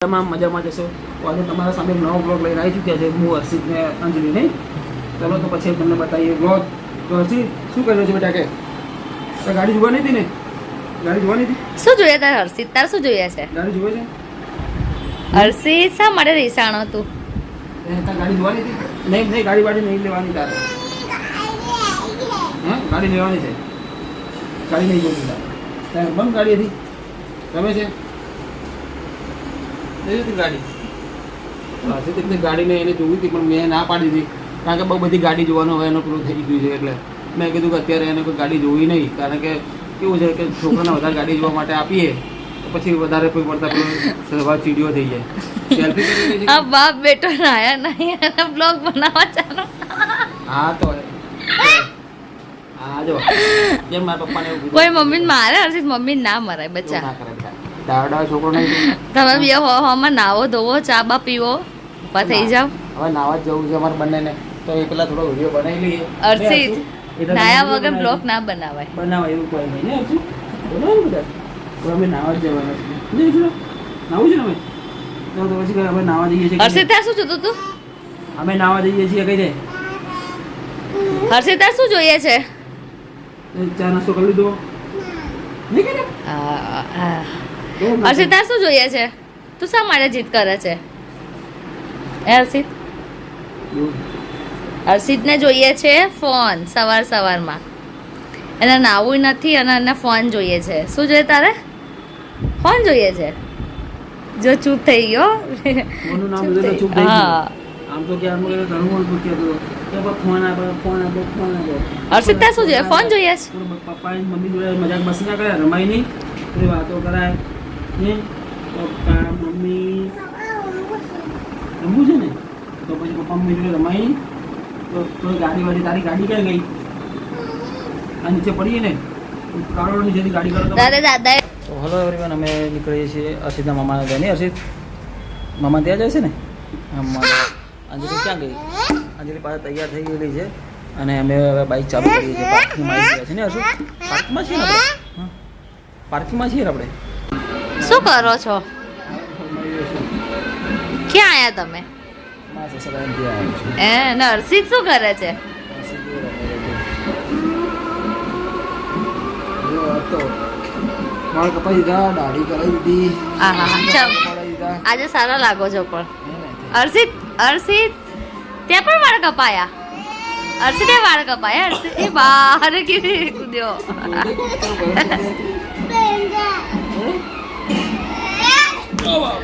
તમામ મજામાં જશો તો આજે તમારા સામે નવો બ્લોગ લઈને આવી ચૂક્યા છે. હું હર્ષિત ને અંજલિ નહીં. ચલો તો પછી તમને બતાવીએ બ્લોગ તો હર્ષિત શું કર્યો છે બેટા કે? ગાડી જોવાની હતી ને? ગાડી જોવાની હતી શું જોઈએ તારે હર્ષિત? તાર શું જોઈએ છે? ગાડી જોવે છે? હર્ષિત શા માટે રીસાણો તું? ગાડી જોવાની હતી નહીં નહીં ગાડી વાડી નહીં લેવાની તારે. હા? ગાડી લેવાની છે. ગાડી નહીં જોતી તારે. તારે બંધ ગાડી હતી. ગમે છે? લેવી હતી ગાડી? હશે તો પેલી ગાડીને એને જોવી હતી પણ મેં ના પાડી હતી. કારણ કે બહુ બધી ગાડી જોવાનું હવે એનું પેલું થઈ ગયું છે એટલે મેં કીધું કે અત્યારે એને કોઈ ગાડી જોવી નહીં. કારણ કે કેવું છે કે છોકરાને વધારે ગાડી જોવા માટે આપીએ તો પછી વધારે કોઈ પડતા સ્વભાવ ચીડિયો થઈ જાય. સેલ્ફી કરી આ બાપ બેટો નાયા નહીં અને બ્લોગ બનાવવા ચાલો. હા તો હા જો. કેમ મારા પપ્પાને કોઈ મમ્મી મારે હર્ષિત મમ્મી ના મરાય બચ્ચા દાવડા છોકરો નહીં તમે બે હો હોમાં નાવો ધોવો ચા બા પીવો. ઊભા થઈ જાવ હવે નાવા જવું છે અમારે બંનેને. તો એ પેલા થોડો વીડિયો બનાવી લઈએ. હર્ષિત નાયા વગર બ્લોક ના બનાવાય. બનાવાય એવું કોઈ નહીં ને હર્ષિત? બનાવો બધા? તો અમે નાવા જવાના છીએ નહીં નાવું છે ને અમે? તો તો પછી અમે નાવા જઈએ છીએ. હર્ષિત તાર શું જોતું તું? અમે નાવા જઈએ છીએ કઈ દે હર્ષિતા શું જોઈએ છે? ચા નાસ્તો કરી લીધો. નહીં હર્ષિત શું જોઈએ છે? તું શા માટે જીત કરે છે? એ હર્ષિત. હર્ષિતને જોઈએ છે ફોન સવાર સવારમાં. એને નાવું નથી અને એને ફોન જોઈએ છે. શું જોઈએ તારે? ફોન જોઈએ છે? જો ચૂપ થઈ ગયો. હા. આમ તો કે આમ ઘણું બધું કહેતો હતો. કે પપ્પા ફોન ફોન ફોન આપો હર્ષિત શું જોઈએ? ફોન જોઈએ પપ્પા મમ્મી જોડે મજાક મસ્તી ના કરે રમાય નહીં? વાતો કરાય? ને પપ્પા મમ્મી. રમવું છે ને? તો પછી પપ્પા મમ્મી જોડે રમાય તો તો ગાડી વાડી તારી ગાડી ક્યાં ગઈ? આ નીચે પડીએ ને? કારોડની જેથી ગાડી કરો તો હલો એવરીવન અમે નીકળીએ છીએ અર્ષિતના મામાના ત્યાં નહીં અર્ષિત મામા ત્યાં જાય છે ને? અંજલિ ક્યાં ગઈ? અંજલિ પાસે તૈયાર થઈ ગયેલી છે. અને અમે હવે બાઇક ચાલુ કરીએ છીએ. પાર્કિંગમાં આવી ગયા છે ને અર્ષિત પાર્કિંગમાં છીએ ને આપણે? હા. પાર્કિંગમાં છીએ આપણે? શું કરો છો? ક્યાં આયા તમે. એ ને હર્ષિત શું કરે છે? અર્ષિત આજે સારા લાગો છો પણ. અર્ષિત હર્ષિત ત્યાં પણ વાળ કપાયા? હર્ષિતે વાળ કપાયા? હર્ષિત એ બહાર કેવી કૂદ્યો?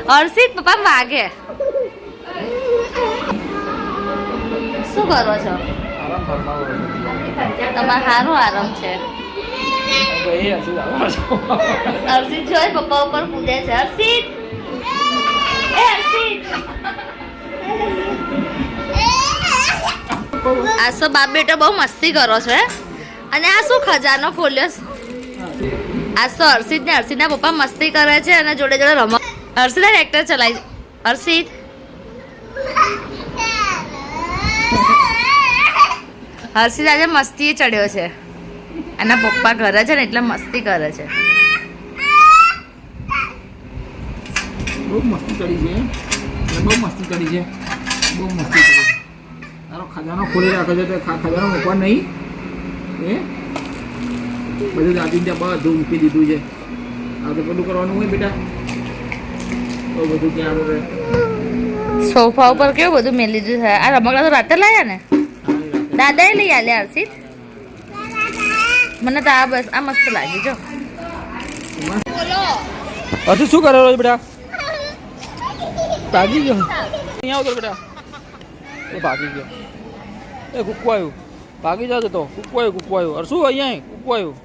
હર્ષિત પપ્પા વાગે શું કરો છો? તમારે સારો આરામ છે. તો હર્ષિત આરામ છે. જોઈ પપ્પા ઉપર કૂદે છે. હર્ષિત! આ સો બાપ બેટો બહુ મસ્તી કરો છો અને આ શું ખજાનો ખોલ્યો છે? આ તો હર્ષિત ને હર્ષિતના પપ્પા મસ્તી કરે છે અને જોડે જોડે રમ હર્ષિત ટ્રેક્ટર ચલાવી હર્ષિત. હર્ષિત આજે મસ્તી ચડ્યો છે. એના પપ્પા ઘરે છે ને એટલે મસ્તી કરે છે. બહુ મસ્તી ખજાનો ખોલી રાખ્યો છે ખજાનો મૂકવા નહીં. બધું દાદી ત્યાં બધું મૂકી દીધું છે. આ તો પેલું કરવાનું હોય બેટા. તો બધું ક્યાં આવે? સોફા ઉપર કેવું બધું મેલી દીધું છે? આ રમકડા તો રાતે લાયા ને? દાદાએ લઈ આલ્યા હર્ષિત? મને તો આ બસ આ મસ્ત લાગી જો. હજુ શું કરે રોજ બેટા? ભાગી ગયો. અહીંયા આવતો બેટા. એ ભાગી ગયો. એ કુકવાયું. ભાગી જતો તો. કુકવાયું કુકવાયું. કૂકું અરે શું અહીંયા કુકવાયું. આવ્યું